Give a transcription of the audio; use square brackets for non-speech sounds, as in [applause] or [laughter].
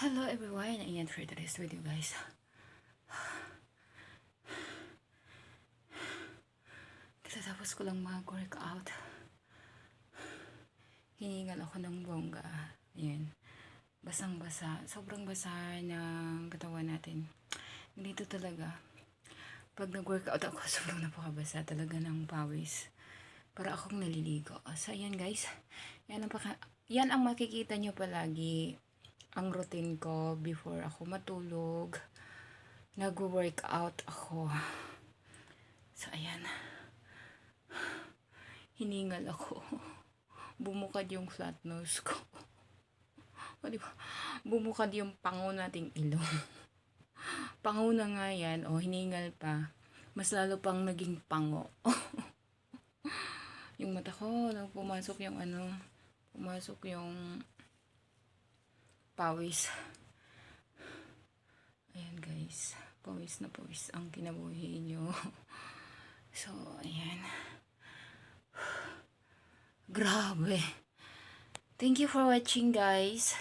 Hello everyone, ayan for today's video guys. Katatapos ko lang mag-workout. Hiningal ako ng bongga. Ayan. Basang-basa. Sobrang basa ng katawan natin. Ganito talaga. Pag nag-workout ako, [laughs] sobrang napakabasa talaga ng pawis. Para akong naliligo. So, ayan guys. Yan ang, paka- yan ang makikita nyo palagi ang routine ko before ako matulog. Nag-workout ako. So, ayan. Hiningal ako. Bumukad yung flat nose ko. O, di ba? Bumukad yung pango nating ilong. pango na nga yan. O, hiningal pa. Mas lalo pang naging pango. [laughs] yung mata ko, nang pumasok yung ano, pumasok yung pawis. Ayan guys, pawis na pawis ang kinabuhi nyo. [laughs] So, ayan. [sighs] Grabe. Thank you for watching guys.